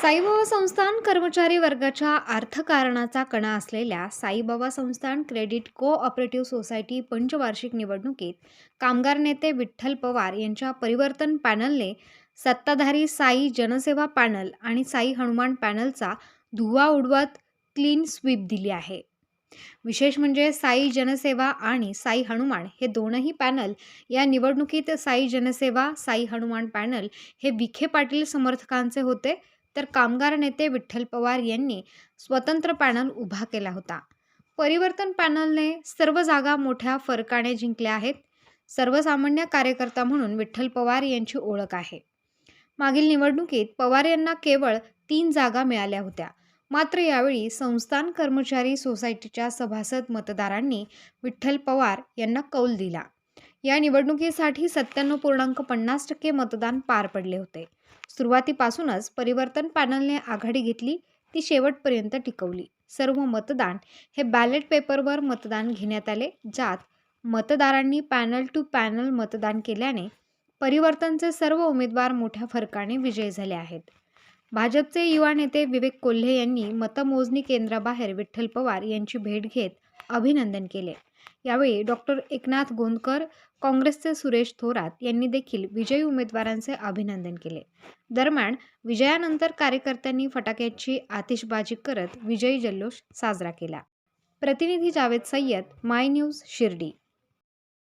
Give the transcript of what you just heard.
साईबाबा संस्थान कर्मचारी वर्गाच्या अर्थकारणाचा कणा असलेल्या साईबाबा संस्थान क्रेडिट को ऑपरेटिव्ह सोसायटी पंचवार्षिक निवडणुकीत कामगार नेते विठ्ठल पवार यांच्या परिवर्तन पॅनलने सत्ताधारी साई जनसेवा पॅनल आणि साई हनुमान पॅनलचा धुवा उडवत क्लीन स्वीप दिली आहे. विशेष म्हणजे साई जनसेवा आणि साई हनुमान हे दोनही पॅनल या निवडणुकीत साई जनसेवा साई हनुमान पॅनल हे विखे पाटील समर्थकांचे होते. तर कामगार नेते विठ्ठल पवार यांनी स्वतंत्र पॅनल उभा केला होता. परिवर्तन पॅनलने सर्व जागा मोठ्या फरकाने जिंकल्या आहेत. सर्वसामान्य कार्यकर्ता म्हणून विठ्ठल पवार यांची ओळख आहे. मागील निवडणुकीत पवार यांना केवळ तीन जागा मिळाल्या होत्या. मात्र यावेळी संस्थान कर्मचारी सोसायटीच्या सभासद मतदारांनी विठ्ठल पवार यांना कौल दिला. या निवडणुकीसाठी सत्त्याण्णव पूर्णांक पन्नास टक्के मतदान पार पडले होते. सुरुवातीपासूनच परिवर्तन पॅनलने आघाडी घेतली ती शेवटपर्यंत टिकवली. सर्व मतदान हे बॅलेट पेपरवर मतदान घेण्यात आले ज्यात मतदारांनी पॅनल टू पॅनल मतदान केल्याने परिवर्तनचे सर्व उमेदवार मोठ्या फरकाने विजयी झाले आहेत. भाजपचे युवा नेते विवेक कोल्हे यांनी मतमोजणी केंद्राबाहेर विठ्ठल पवार यांची भेट घेत अभिनंदन केले. यावेळी डॉक्टर एकनाथ गोंदकर काँग्रेसचे सुरेश थोरात यांनी देखील विजयी उमेदवारांचे अभिनंदन केले. दरम्यान विजयानंतर कार्यकर्त्यांनी फटाक्याची आतिषबाजी करत विजयी जल्लोष साजरा केला. प्रतिनिधी जावेद सय्यद माय न्यूज शिर्डी.